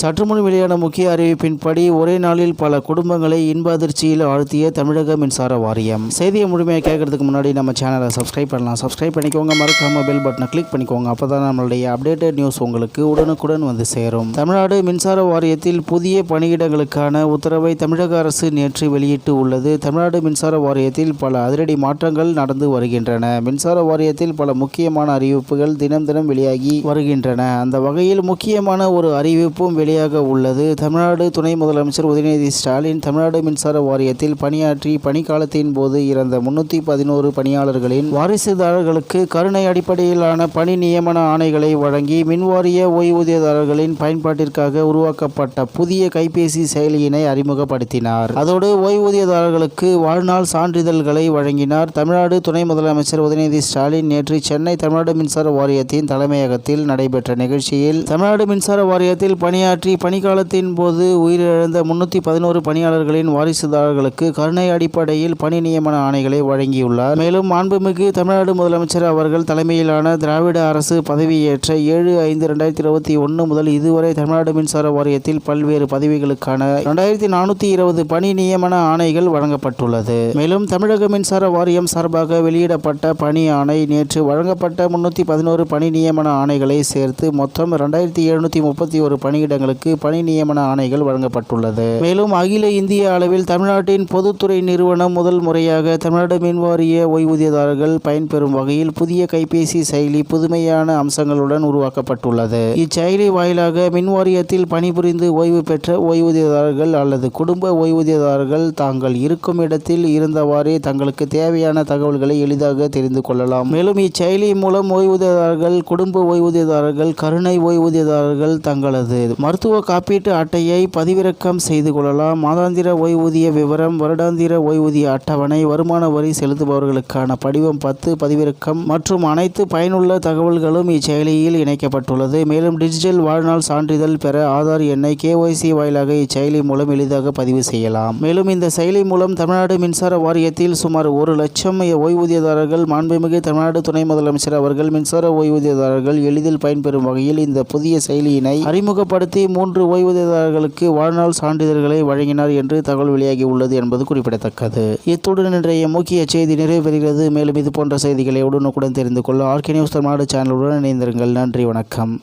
சற்றுமுன் வெளியான முக்கிய அறிவிப்பின்படி ஒரே நாளில் பல குடும்பங்களை இன்ப அதிர்ச்சியில் ஆழ்த்திய தமிழக மின்சார வாரியம். செய்தியை முழுமையாக கேட்கறதுக்கு முன்னாடி நம்ம சேனலை சப்ஸ்கிரைப் பண்ணலாம். சப்ஸ்கிரைப் பண்ணிக்கோங்க. மறக்காம பெல் பட்டனை கிளிக் பண்ணிக்கோங்க. அப்பதான் நம்மளுடைய அப்டேட்டட் நியூஸ் உங்களுக்கு உடனுக்குடன் வந்து சேரும். தமிழ்நாடு மின்சார வாரியத்தில் புதிய பணியிடங்களுக்கான உத்தரவை தமிழக அரசு நேற்று வெளியிட்டு உள்ளது. தமிழ்நாடு மின்சார வாரியத்தில் பல அதிரடி மாற்றங்கள் நடந்து வருகின்றன. மின்சார வாரியத்தில் பல முக்கியமான அறிவிப்புகள் தினம் தினம் வெளியாகி வருகின்றன. அந்த வகையில் முக்கியமான ஒரு அறிவிப்பும் வெளி வெளியாக உள்ளது. தமிழ்நாடு துணை முதலமைச்சர் உதயநிதி ஸ்டாலின் தமிழ்நாடு மின்சார வாரியத்தில் பணியாற்றி பணிக்காலத்தின் போது இறந்த முன்னூற்றி பதினோரு பணியாளர்களின் வாரிசுதாரர்களுக்கு கருணை அடிப்படையிலான பணி நியமன ஆணைகளை வழங்கி மின்வாரிய ஓய்வூதியதாரர்களின் பயன்பாட்டிற்காக உருவாக்கப்பட்ட புதிய கைபேசி செயலியினை அறிமுகப்படுத்தினார். அதோடு ஓய்வூதியதாரர்களுக்கு வாழ்நாள் சான்றிதழ்களை வழங்கினார். தமிழ்நாடு துணை முதலமைச்சர் உதயநிதி ஸ்டாலின் நேற்று சென்னை தமிழ்நாடு மின்சார வாரியத்தின் தலைமையகத்தில் நடைபெற்ற நிகழ்ச்சியில் தமிழ்நாடு மின்சார வாரியத்தில் பணியாற்றி பணிக்காலத்தின் போது உயிரிழந்த முன்னூற்றி பதினோரு பணியாளர்களின் வாரிசுதாரர்களுக்கு கருணை அடிப்படையில் பணி நியமன ஆணைகளை வழங்கியுள்ளார். மேலும் மாண்புமிகு தமிழ்நாடு முதலமைச்சர் அவர்கள் தலைமையிலான திராவிட அரசு பதவியேற்ற ஏழு ஐந்து ரெண்டாயிரத்தி இருபத்தி ஒன்று முதல் இதுவரை தமிழ்நாடு மின்சார வாரியத்தில் பல்வேறு பதவிகளுக்கான ரெண்டாயிரத்தி நானூற்றி இருபது பணி நியமன ஆணைகள் வழங்கப்பட்டுள்ளது. மேலும் தமிழக மின்சார வாரியம் சார்பாக வெளியிடப்பட்ட பணி ஆணை நேற்று வழங்கப்பட்ட முன்னூற்றி பதினோரு பணி நியமன ஆணைகளை சேர்த்து மொத்தம் ரெண்டாயிரத்தி எழுநூற்றி முப்பத்தி ஒரு பணியிடங்கள் பணியிடங்களுக்கு பணி நியமன ஆணைகள் வழங்கப்பட்டுள்ளது. மேலும் அகில இந்திய அளவில் தமிழ்நாட்டின் பொதுத்துறை நிறுவனம் முதல் முறையாக தமிழ்நாடு மின்வாரிய ஓய்வூதியதாரர்கள் பயன்பெறும் வகையில் புதிய கைபேசி செயலி புதுமையான அம்சங்களுடன் உருவாக்கப்பட்டுள்ளது. இச்செயலி வாயிலாக மின்வாரியத்தில் பணிபுரிந்து ஓய்வு பெற்ற ஓய்வூதியதாரர்கள் அல்லது குடும்ப ஓய்வூதியதாரர்கள் தாங்கள் இருக்கும் இடத்தில் இருந்தவாறே தங்களுக்கு தேவையான தகவல்களை எளிதாக தெரிந்து கொள்ளலாம். மேலும் இச்செயலி மூலம் ஓய்வூதியதாரர்கள் குடும்ப ஓய்வூதியதாரர்கள் கருணை ஓய்வூதியதாரர்கள் தங்களது மருத்துவ காப்பீட்டு அட்டையை பதிவிறக்கம் செய்து கொள்ளலாம். மாதாந்திர ஓய்வூதிய விவரம் வருடாந்திர ஓய்வூதிய அட்டவணை வருமான வரி செலுத்துபவர்களுக்கான படிவம் பத்து பதிவிறக்கம் மற்றும் அனைத்து பயனுள்ள தகவல்களும் இச்செயலியில் இணைக்கப்பட்டுள்ளது. மேலும் டிஜிட்டல் வாழ்நாள் சான்றிதழ் பெற ஆதார் எண்ணை கேஒய்சி வாயிலாக இச்செயலி மூலம் எளிதாக பதிவு செய்யலாம். மேலும் இந்த செயலி மூலம் தமிழ்நாடு மின்சார வாரியத்தில் சுமார் ஒரு லட்சம் ஓய்வூதியதாரர்கள் மாண்புமிகு தமிழ்நாடு துணை முதலமைச்சர் அவர்கள் மின்சார ஓய்வூதியதாரர்கள் எளிதில் பயன்பெறும் வகையில் இந்த புதிய செயலியினை அறிமுகப்படுத்தி மூன்று ஓய்வூதியதாரர்களுக்கு வாழ்நாள் சான்றிதழ்களை வழங்கினார் என்று தகவல் வெளியாகி உள்ளது என்பது குறிப்பிடத்தக்கது. இத்துடன் இன்றைய முக்கிய செய்தி நிறைவு பெறுகிறது மேலும் இது போன்ற செய்திகளை உடனுக்குடன் தெரிந்து கொள்ள ஆர்கே நியூஸ் தமிழ்நாடு சேனலுடன் இணைந்திருங்கள். நன்றி வணக்கம்.